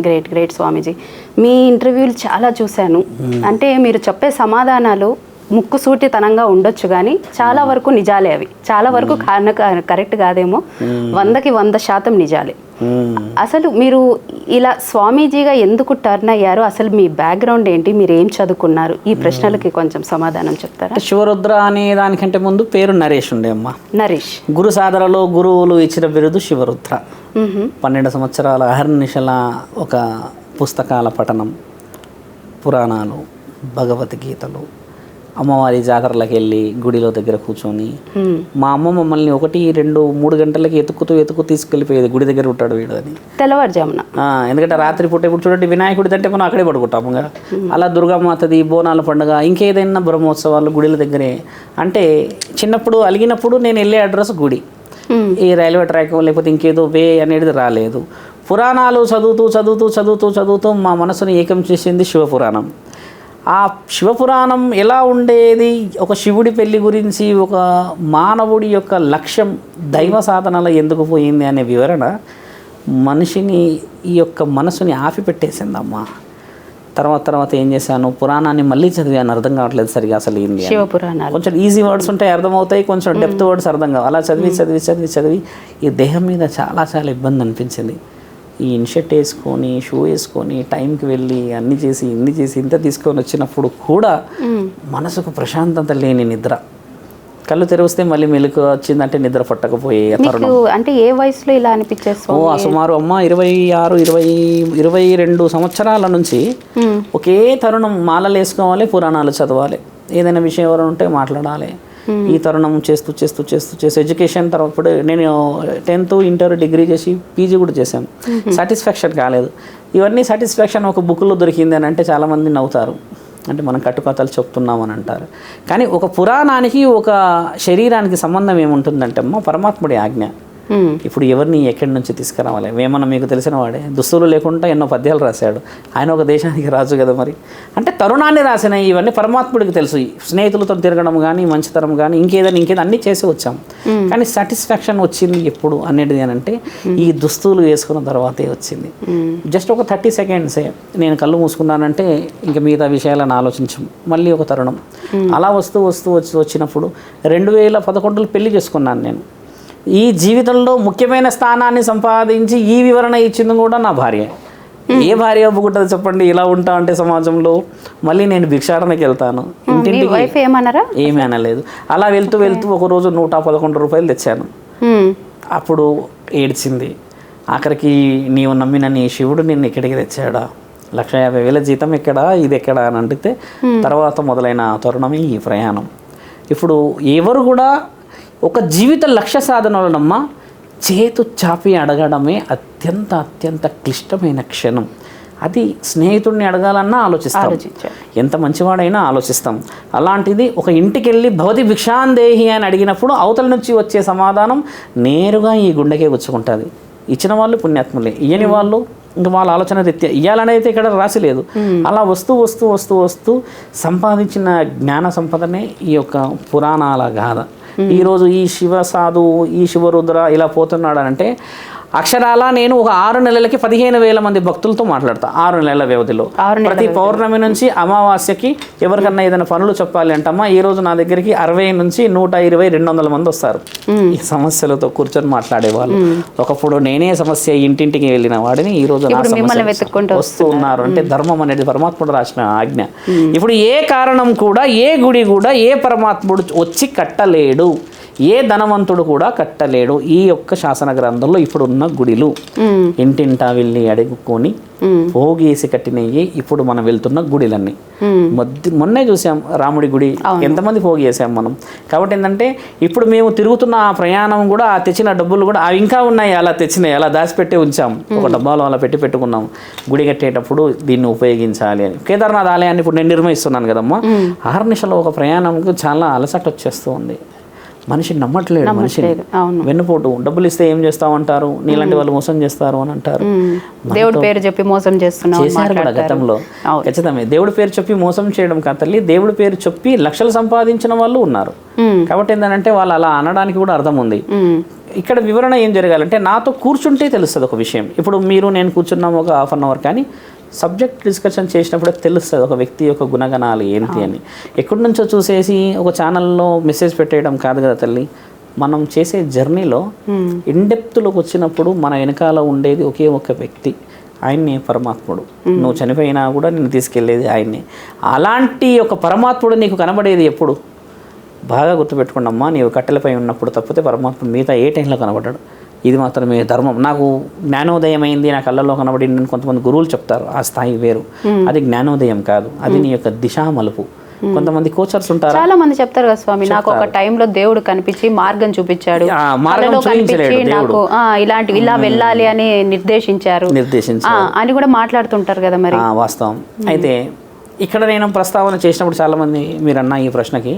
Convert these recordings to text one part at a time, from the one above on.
Great great స్వామీజీ. మీ ఇంటర్వ్యూలు చాలా చూశాను. అంటే మీరు చెప్పే సమాధానాలు ముక్కుసూటితనంగా ఉండొచ్చు కానీ చాలా వరకు నిజాలే అవి. చాలా వరకు కారణ కరెక్ట్ కాదేమో. వందకి వంద శాతం నిజాలే. అసలు మీరు ఇలా స్వామీజీగా ఎందుకు టర్న్ అయ్యారు అసలు మీ బ్యాక్గ్రౌండ్ ఏంటి మీరు ఏం చదువుకున్నారు? ఈ ప్రశ్నలకి కొంచెం సమాధానం చెప్తారా? శివరుద్ర అనే దానికంటే ముందు పేరు నరేష్ ఉండే అమ్మ. నరేష్. గురు సాధనలో గురువులు ఇచ్చిన బిరుదు శివరుద్ర. పన్నెండు సంవత్సరాల అహర్నిశల ఒక పుస్తకాల పఠనం పురాణాలు భగవద్గీతలు. అమ్మవారి జాతరలకు వెళ్ళి గుడిలో దగ్గర కూర్చొని. మా అమ్మ మమ్మల్ని ఒకటి రెండు మూడు గంటలకి ఎతుకుతూ ఎతుకు తీసుకెళ్ళిపోయేది గుడి దగ్గర ఉంటాడు వీడు అని. తెల్లవారుజామున. ఎందుకంటే రాత్రి పూట ఇప్పుడు చూడండి వినాయకుడి అంటే మనం అక్కడే పడుకుంటాము అలా దుర్గామాతది బోనాల పండుగ ఇంకేదైనా బ్రహ్మోత్సవాలు గుడిల దగ్గరే. అంటే చిన్నప్పుడు అలిగినప్పుడు నేను వెళ్ళే అడ్రస్ గుడి. ఈ రైల్వే ట్రాక్ లేకపోతే ఇంకేదో వే అనేది రాలేదు. పురాణాలు చదువుతూ చదువుతూ చదువుతూ చదువుతూ మా మనసుని ఏకం చేసింది శివపురాణం. ఆ శివపురాణం ఎలా ఉండేది? ఒక శివుడి పెళ్ళి గురించి ఒక మానవుడి యొక్క లక్ష్యం దైవ సాధనలో ఎందుకు పోయింది అనే వివరణ మనిషిని ఈ యొక్క మనసుని ఆపి పెట్టేసిందమ్మా తర్వాత తర్వాత ఏం చేశాను? పురాణాన్ని మళ్ళీ చదివాను అర్థం కావట్లేదు సరిగా అసలు ఏంది కొంచెం ఈజీ వర్డ్స్ ఉంటాయి అర్థమవుతాయి కొంచెం డెప్త్ వర్డ్స్ అర్థం కావు. అలా చదివి చదివి చదివి చదివి ఈ దేహం మీద చాలా చాలా ఇబ్బంది అనిపించింది. ఈ ఇన్షర్ట్ వేసుకొని షూ వేసుకొని టైంకి వెళ్ళి అన్ని చేసి ఇన్ని చేసి ఇంత తీసుకొని వచ్చినప్పుడు కూడా మనసుకు ప్రశాంతత లేని నిద్ర. కళ్ళు తెరిస్తే మళ్ళీ మెలకు వచ్చిందంటే నిద్ర పట్టకపోయే మీకు అంటే ఏ వయసులో ఇలా అనిపించే ఓ సుమారు అమ్మ ఇరవై ఆరు ఇరవై ఇరవై రెండు సంవత్సరాల నుంచి. ఒకే తరుణం మాలలు వేసుకోవాలి పురాణాలు చదవాలి. ఏదైనా విషయం ఎవరు ఉంటే మాట్లాడాలి. ఈ తరుణం చేస్తూ చేస్తూ చేస్తూ చేస్తూ ఎడ్యుకేషన్ తర్వాత ఇప్పుడు నేను టెన్త్ ఇంటర్ డిగ్రీ చేసి పీజీ కూడా చేశాను. సాటిస్ఫాక్షన్ కాలేదు. ఇవన్నీ సాటిస్ఫాక్షన్ ఒక బుక్లో దొరికింది అని అంటే చాలామంది నవ్వుతారు. అంటే మనం కట్టుకథలు చెప్తున్నామని అంటారు. కానీ ఒక పురాణానికి ఒక శరీరానికి సంబంధం ఏముంటుందంటే అమ్మ పరమాత్ముడి ఆజ్ఞ. ఇప్పుడు ఎవరిని ఎక్కడి నుంచి తీసుకురావాలి? వేమన్న మీకు తెలిసిన వాడే? దుస్తులు లేకుండా ఎన్నో పద్యాలు రాశాడు. ఆయన ఒక దేశానికి రాజు కదా మరి? అంటే తరుణాన్ని రాసిన ఇవన్నీ పరమాత్ముడికి తెలుసు. స్నేహితులతో తిరగడం కానీ మంచితనం కానీ ఇంకేదైనా ఇంకేదో అన్నీ చేసి వచ్చాం. కానీ సాటిస్ఫాక్షన్ వచ్చింది ఎప్పుడు అనేది అని అంటే ఈ దుస్తులు వేసుకున్న తర్వాతే వచ్చింది. జస్ట్ ఒక థర్టీ సెకండ్సే నేను కళ్ళు మూసుకున్నానంటే ఇంకా మిగతా విషయాలను ఆలోచించం. మళ్ళీ ఒక తరుణం. అలా వస్తూ వస్తూ వచ్చి వచ్చినప్పుడు రెండు వేల పదకొండులో పెళ్ళి చేసుకున్నాను నేను. ఈ జీవితంలో ముఖ్యమైన స్థానాన్ని సంపాదించి ఈ వివరణ ఇచ్చింది కూడా నా భార్య. ఏ భార్య ఒప్పుకుంటుంది చెప్పండి ఇలా ఉంటా అంటే సమాజంలో మళ్ళీ నేను భిక్షాటనకి వెళ్తాను. ఇంటింటికి ఏమీ అనలేదు. అలా వెళ్తూ వెళ్తూ ఒక రోజు నూట పదకొండు రూపాయలు తెచ్చాను. అప్పుడు ఏడ్చింది. ఆఖరికి నీవు నమ్మిన నీ శివుడు నిన్ను ఇక్కడికి తెచ్చాడా? లక్ష యాభై వేల జీతం ఎక్కడా? ఇది ఎక్కడా? అని అడిగితే తర్వాత మొదలైన తరుణమే ఈ ప్రయాణం. ఇప్పుడు ఎవరు కూడా ఒక జీవిత లక్ష్య సాధనలనమ్మ చేతు చాపి అడగడమే అత్యంత అత్యంత క్లిష్టమైన క్షణం. అది స్నేహితుడిని అడగాలన్నా ఆలోచిస్తాం. ఎంత మంచివాడైనా ఆలోచిస్తాం. అలాంటిది ఒక ఇంటికి వెళ్ళి భవతి భిక్షాందేహి అని అడిగినప్పుడు అవతల నుంచి వచ్చే సమాధానం నేరుగా ఈ గుండెకే గుచ్చుకుంటుంది ఇచ్చిన వాళ్ళు పుణ్యాత్ములే. ఇయ్యని వాళ్ళు ఇంకా వాళ్ళ ఆలోచన రీత్యా. ఇయ్యాలనైతే ఇక్కడ రాసి లేదు. అలా వస్తూ వస్తూ వస్తూ వస్తూ సంపాదించిన జ్ఞాన సంపదనే ఈ యొక్క పురాణాల గాథ. ఈరోజు ఈ శివ సాధువు ఈ శివరుద్ర ఇలా పోతున్నాడు అంటే అక్షరాల నేను ఒక ఆరు నెలలకి పదిహేను వేల మంది భక్తులతో మాట్లాడతా. ఆరు నెలల వ్యవధిలో. ప్రతి పౌర్ణమి నుంచి అమావాస్యకి ఎవరికన్నా ఏదైనా పనులు చెప్పాలి అంటమ్మా ఈ రోజు నా దగ్గరికి అరవై నుంచి నూట ఇరవై రెండు వందల మంది వస్తారు. ఈ సమస్యలతో కూర్చొని మాట్లాడేవాళ్ళు. ఒకప్పుడు నేనే సమస్య ఇంటింటికి వెళ్ళిన వాడిని ఈ రోజు నా సమస్య వస్తూ ఉన్నారు. అంటే ధర్మం అనేది పరమాత్ముడు రాసిన ఆజ్ఞ. ఇప్పుడు ఏ కారణం కూడా ఏ గుడి కూడా ఏ పరమాత్ముడు వచ్చి కట్టలేడు. ఏ ధనవంతుడు కూడా కట్టలేడు ఈ యొక్క శాసన గ్రంథంలో ఇప్పుడున్న గుడిలు. ఇంటింటా వెళ్ళి అడుగుకొని. పోగేసి కట్టినవి ఇప్పుడు మనం వెళ్తున్న గుడిలన్నీ. మధ్య మొన్నే చూసాం రాముడి గుడి. ఎంతమంది పోగేసాం మనం? కాబట్టి ఏంటంటే ఇప్పుడు మేము తిరుగుతున్న ఆ ప్రయాణం కూడా ఆ తెచ్చిన డబ్బులు కూడా అవి ఇంకా ఉన్నాయి అలా తెచ్చినాయి అలా దాచిపెట్టి ఉంచాం. ఒక డబ్బాలో అలా పెట్టి పెట్టుకున్నాం. గుడి కట్టేటప్పుడు దీన్ని ఉపయోగించాలి అని. కేదార్నాథ్ ఆలయాన్ని ఇప్పుడు నేను నిర్వహిస్తున్నాను కదమ్మా. ఆహర్నిశలో ఒక ప్రయాణంకు చాలా అలసట వచ్చేస్తూ మనిషిని నమ్మట్లేదు, అవును. వెన్నుపోటు డబ్బులు ఇస్తే ఏం చేస్తావు అంటారు నీలాంటి వాళ్ళు మోసం చేస్తారు అని అంటారు. దేవుడి పేరు చెప్పి మోసం చేస్తున్నాం అని చేశారు కూడా. గతంలో. ఖచ్చితమే దేవుడి పేరు చెప్పి మోసం చేయడం కాదు తల్లి. దేవుడి పేరు చెప్పి లక్షలు సంపాదించిన వాళ్ళు ఉన్నారు. కాబట్టి ఏంటంటే వాళ్ళు అలా అనడానికి కూడా అర్థం ఉంది. ఇక్కడ వివరణ ఏం జరగాలంటే నాతో కూర్చుంటే తెలుస్తుంది ఒక విషయం. ఇప్పుడు మీరు నేను కూర్చున్నాం ఒక హాఫ్ అన్ అవర్ కానీ సబ్జెక్ట్ డిస్కషన్ చేసినప్పుడే తెలుస్తుంది ఒక వ్యక్తి యొక్క గుణగణాలు ఏంటి అని. ఎక్కడి నుంచో చూసేసి ఒక ఛానల్లో మెసేజ్ పెట్టేయడం కాదు కదా తల్లి. మనం చేసే జర్నీలో ఇన్డెప్త్లోకి వచ్చినప్పుడు మన వెనకాల ఉండేది ఒకే ఒక వ్యక్తి. ఆయన్నే పరమాత్ముడు. నువ్వు చనిపోయినా కూడా నేను తీసుకెళ్ళేది ఆయన్నే. అలాంటి ఒక పరమాత్ముడు నీకు కనబడేది ఎప్పుడు? బాగా గుర్తుపెట్టుకోండమ్మా నీవు కట్టెలపై ఉన్నప్పుడు తప్పితే పరమాత్మ మిగతా ఏ టైంలో కనబడ్డాడు? ఇది మాత్రమే ధర్మం. నాకు జ్ఞానోదయం అయింది నా కళ్ళల్లో కనబడి నేను కొంతమంది గురువులు చెప్తారు ఆ స్థాయి వేరు. అది జ్ఞానోదయం కాదు. అది నీ యొక్క దిశా మలుపు కొంతమంది కోచర్స్ ఉంటారా? చాలా మంది చెప్తారు కదా స్వామి నాకు ఒక టైంలో దేవుడు కనిపించి మార్గం చూపించాడు. మార్గం చూపించలేడు నాకు ఇలాంటివి ఇలా వెళ్ళాలి అని నిర్దేశించారు. నిర్దేశించి ఆ, అని కూడా మాట్లాడుతుంటారు కదా మరి. వాస్తవం. అయితే ఇక్కడ నేను ప్రస్తావన చేసినప్పుడు చాలామంది మీరు అన్న ఈ ప్రశ్నకి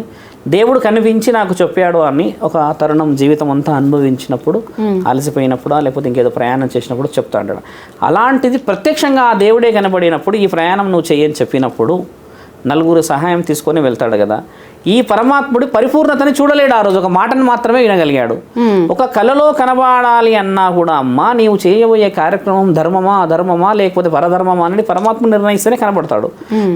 దేవుడు కనిపించి నాకు చెప్పాడు అని ఒక తరుణం జీవితం అంతా అనుభవించినప్పుడు అలసిపోయినప్పుడు లేకపోతే ఇంకేదో ప్రయాణం చేసినప్పుడు చెప్తా అంటాడు. అలాంటిది ప్రత్యక్షంగా ఆ దేవుడే కనబడినప్పుడు ఈ ప్రయాణం నువ్వు చెయ్యని చెప్పినప్పుడు నలుగురు సహాయం తీసుకొని వెళ్తాడు కదా. ఈ పరమాత్ముడి పరిపూర్ణతని చూడలేడు ఆ రోజు. ఒక మాటను మాత్రమే వినగలిగాడు. ఒక కళలో కనబడాలి అన్నా కూడా అమ్మా నీవు చేయబోయే కార్యక్రమం ధర్మమా అధర్మమా లేకపోతే పరధర్మమా అనేది పరమాత్మ నిర్ణయిస్తేనే కనబడతాడు.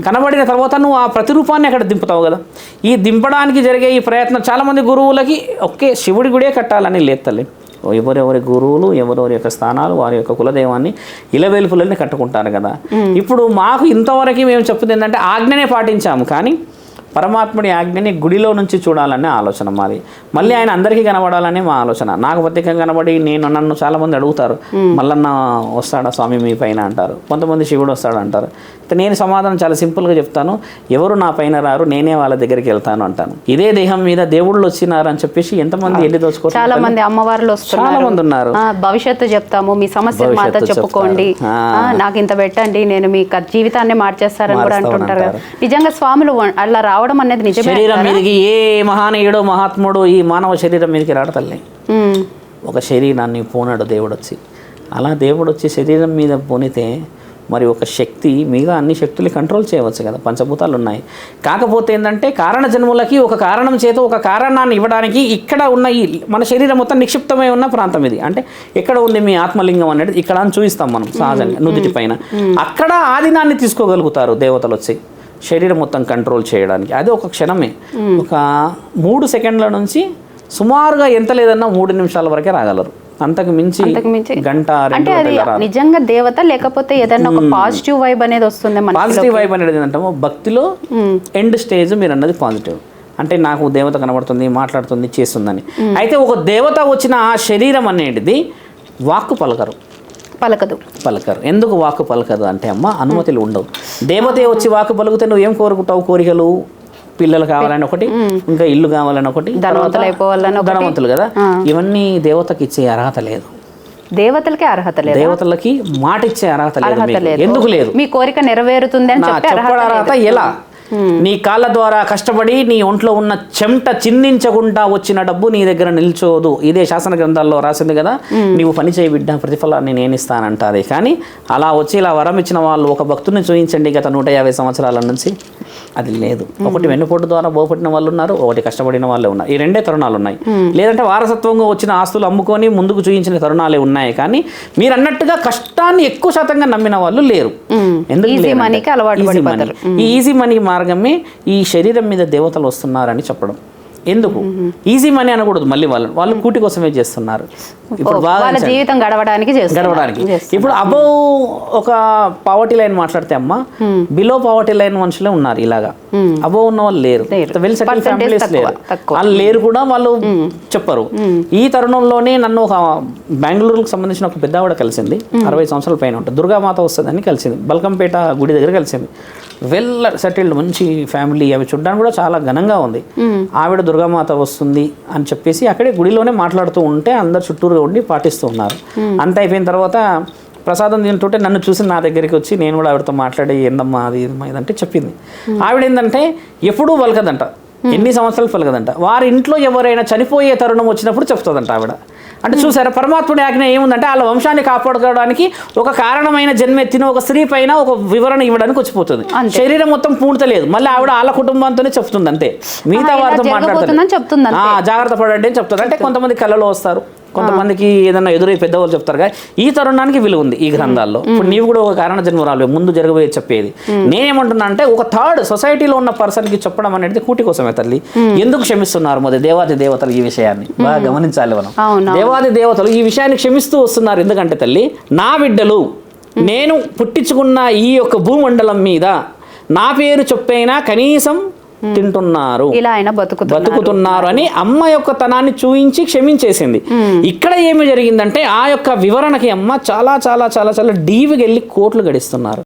కనబడిన తర్వాత నువ్వు ఆ ప్రతిరూపాన్ని అక్కడ దింపుతావు కదా. ఈ దింపడానికి జరిగే ఈ ప్రయత్నం చాలామంది గురువులకి ఒకే శివుడి గుడే కట్టాలని లేదు తల్లి. ఎవరెవరి గురువులు ఎవరెవరి యొక్క స్థానాలు వారి యొక్క కులదైవాన్ని ఇలవెలుపులని కట్టుకుంటారు కదా. ఇప్పుడు మాకు ఇంతవరకు మేము చెప్తుంది ఏంటంటే ఆజ్ఞనే పాటించాము. కానీ పరమాత్ముడి ఆజ్ఞని గుడిలో నుంచి చూడాలనే ఆలోచన మాది. మళ్ళీ ఆయన అందరికీ కనబడాలనే మా ఆలోచన. నాకు ప్రత్యేకంగా కనబడి నేను నన్ను చాలామంది అడుగుతారు మల్లన్న వస్తాడా స్వామి మీ పైన? అంటారు. కొంతమంది శివుడు వస్తాడు అంటారు. అయితే నేను సమాధానం చాలా సింపుల్గా చెప్తాను. ఎవరు నా పైన రారు నేనే వాళ్ళ దగ్గరికి వెళ్తాను అంటాను. ఇదే దేహం మీద దేవుళ్ళు వచ్చినారు అని చెప్పేసి ఎంతమంది ఎల్లి దోచుకోవడం చాలా మంది అమ్మవార్లు చాలా మంది ఉన్నారు. భవిష్యత్తు చెప్తాము మీ మాతో భవిష్యత్తు చెప్పుకోండి. నాకు ఇంత పెట్టండి నేను మీ జీవితాన్ని మార్చేస్తారని కూడా అంటుంటారు. నిజంగా స్వాములు అలా రావడం అనేది నిజమే శరీరం మీదకి ఏ మహానీయుడో మహాత్ముడు ఈ మానవ శరీరం మీదకి రాడు తల్లి. ఉమ్, ఒక శరీరాన్ని పోనాడు దేవుడు వచ్చి అలా దేవుడు వచ్చి శరీరం మీద పోనితే మరి ఒక శక్తి మిగతా అన్ని శక్తులు కంట్రోల్ చేయవచ్చు కదా పంచభూతాలు ఉన్నాయి. కాకపోతే ఏంటంటే కారణ జన్ములకి ఒక కారణం చేత ఒక కారణాన్ని ఇవ్వడానికి ఇక్కడ ఉన్న ఈ మన శరీరం మొత్తం నిక్షిప్తమై ఉన్న ప్రాంతం ఇది. అంటే ఎక్కడ ఉంది మీ ఆత్మలింగం అనేది ఇక్కడ అని చూపిస్తాం మనం సహజంగా నుదుటి పైన. అక్కడ ఆదినాన్ని తీసుకోగలుగుతారు దేవతలు వచ్చి శరీరం మొత్తం కంట్రోల్ చేయడానికి. అది ఒక క్షణమే. ఒక మూడు సెకండ్ల నుంచి సుమారుగా ఎంత లేదన్నా మూడు నిమిషాల వరకే రాగలరు. అంతకు మించి గంట అంటే అది నిజంగా దేవత లేకపోతే ఏదైనా ఒక పాజిటివ్ వైబ్ అనేది వస్తుంది పాజిటివ్ వైబ్ అనేది ఏంటంటే భక్తిలో ఎండ్ స్టేజ్ మీరు అన్నది పాజిటివ్ అంటే నాకు దేవత కనబడుతుంది మాట్లాడుతుంది చేస్తుందని. అయితే ఒక దేవత వచ్చిన ఆ శరీరం అనేది వాక్కు పలకరు. పలకదు. పలకరు. ఎందుకు వాక్కు పలకదు అంటే అమ్మ అనుమతులు ఉండవు. దేవతే వచ్చి వాక్కు పలికితే నువ్వు ఏం కోరుకుంటావు? కోరికలు? పిల్లలు కావాలని ఒకటి ఇంకా ఇల్లు కావాలని ఒకటి ధనవంతులు అయిపోవాలని. ధనవంతులు కదా? ఇవన్నీ దేవతకి ఇచ్చే అర్హత లేదు. దేవతలకే అర్హత లేదు? దేవతలకి మాట ఇచ్చే అర్హత లేదు. ఎందుకు లేదు? మీ కోరిక నెరవేరుతుంది అని చెప్పి అర్హత ఎలా? నీ కాళ్ళ ద్వారా కష్టపడి నీ ఒంట్లో ఉన్న చెమట చిందించకుండా వచ్చిన డబ్బు నీ దగ్గర నిల్చోదు. ఇదే శాసన గ్రంథాల్లో రాసింది కదా నీవు పని చేయి బిడ్డ ప్రతిఫలాన్ని నేను ఇస్తానంటాది. కానీ అలా వచ్చి ఇలా వరం ఇచ్చిన వాళ్ళు ఒక భక్తుని చూపించండి గత నూట యాభై సంవత్సరాల నుంచి. అది లేదు. ఒకటి వెన్నుపోటు ద్వారా బోపట్టిన వాళ్ళు ఉన్నారు ఒకటి కష్టపడిన వాళ్ళే ఉన్నారు. ఈ రెండే తరుణాలు ఉన్నాయి. లేదంటే వారసత్వంగా వచ్చిన ఆస్తులు అమ్ముకొని ముందుకు చూపించిన తరుణాలే ఉన్నాయి. కానీ మీరు అన్నట్టుగా కష్టాన్ని ఎక్కువ శాతంగా నమ్మిన వాళ్ళు లేరు. ఎందుకు పడిపోతారు. money. ఈ ఈజీ మనీ మార్గమే ఈ శరీరం మీద దేవతలు వస్తున్నారని చెప్పడం. ఎందుకు? ఈజీ మనీ అనకూడదు మళ్ళీ వాళ్ళు వాళ్ళు కూటి కోసమే చేస్తున్నారు. ఇప్పుడు బాగా జీవితం గడవడానికి గడవడానికి. ఇప్పుడు అబౌవ్ ఒక పావర్టీ లైన్ మాట్లాడితే అమ్మ బిలో పావర్టీ లైన్ మనుషులే ఉన్నారు ఇలాగా. అబౌవ్ ఉన్న వాళ్ళు లేరు. వెల్ సెటిల్ ఫ్యామిలీస్ లేరు. వాళ్ళు లేరు కూడా వాళ్ళు చెప్పరు. ఈ తరుణంలోనే నన్ను ఒక బెంగళూరుకు సంబంధించిన ఒక పెద్ద ఆవిడ కలిసింది. అరవై సంవత్సరాల పైన ఉంటుంది. దుర్గామాత వస్తుందని కలిసింది. బల్కంపేట గుడి దగ్గర కలిసింది. వెల్ సెటిల్డ్ మంచి ఫ్యామిలీ అవి చూడడానికి కూడా చాలా ఘనంగా ఉంది. ఆవిడ దుర్గామాత వస్తుంది అని చెప్పేసి అక్కడే గుడిలోనే మాట్లాడుతూ ఉంటే అందరు చుట్టూరుగా ఉండి పాటిస్తూ ఉన్నారు. అంత అయిపోయిన తర్వాత ప్రసాదం తింటుంటే నన్ను చూసి నా దగ్గరికి వచ్చి నేను కూడా ఆవిడతో మాట్లాడి ఏందమ్మా అది ఇదంటే చెప్పింది. ఆవిడ ఏంటంటే ఎప్పుడూ పలకదంట ఎన్ని సంవత్సరాలు పలకదంట వారి ఇంట్లో ఎవరైనా చనిపోయే తరుణం వచ్చినప్పుడు చెప్తుందంట ఆవిడ. అంటే చూసారా పరమాత్ముడి ఆజ్ఞ ఏముందంటే వాళ్ళ వంశాన్ని కాపాడుకోవడానికి ఒక కారణమైన జన్మెత్తిన ఒక స్త్రీ పైన ఒక వివరణ ఇవ్వడానికి వచ్చిపోతుంది. శరీరం మొత్తం పూర్తలేదు. మళ్ళీ ఆవిడ వాళ్ళ కుటుంబంతోనే చెప్తుంది అంతే మిగతా వారితో మాట్లాడుతుంది. జాగ్రత్త పడండి అని చెప్తుంది. అంటే కొంతమంది కళలో వస్తారు. కొంతమందికి ఏదైనా ఎదురై పెద్దవాళ్ళు చెప్తారు కానీ ఈ తరుణానికి విలువ ఉంది ఈ గ్రంథాల్లో. ఇప్పుడు నీవు కూడా ఒక కారణ జన్మరాలు ముందు జరగబోయే చెప్పేది. నేనేమంటున్నా అంటే ఒక థర్డ్ సొసైటీలో ఉన్న పర్సన్కి చెప్పడం అనేది కూటి కోసమే తల్లి. ఎందుకు క్షమిస్తున్నారు మొదటి దేవాది దేవతలు ఈ విషయాన్ని. బాగా గమనించాలి మనం. దేవాది దేవతలు ఈ విషయాన్ని క్షమిస్తూ వస్తున్నారు. ఎందుకంటే తల్లి నా బిడ్డలు నేను పుట్టించుకున్న ఈ యొక్క భూమండలం మీద నా పేరు చెప్పైనా కనీసం తింటున్నారు. ఇలా అయినా బతుకుతున్నారు. బతుకుతున్నారు అని అమ్మ యొక్క తనాన్ని చూయించి క్షమించేసింది. ఇక్కడ ఏమి జరిగిందంటే ఆ యొక్క వివరణకి అమ్మ చాలా చాలా చాలా చాలా డీప్గా వెళ్ళి కోట్లు గడిస్తున్నారు.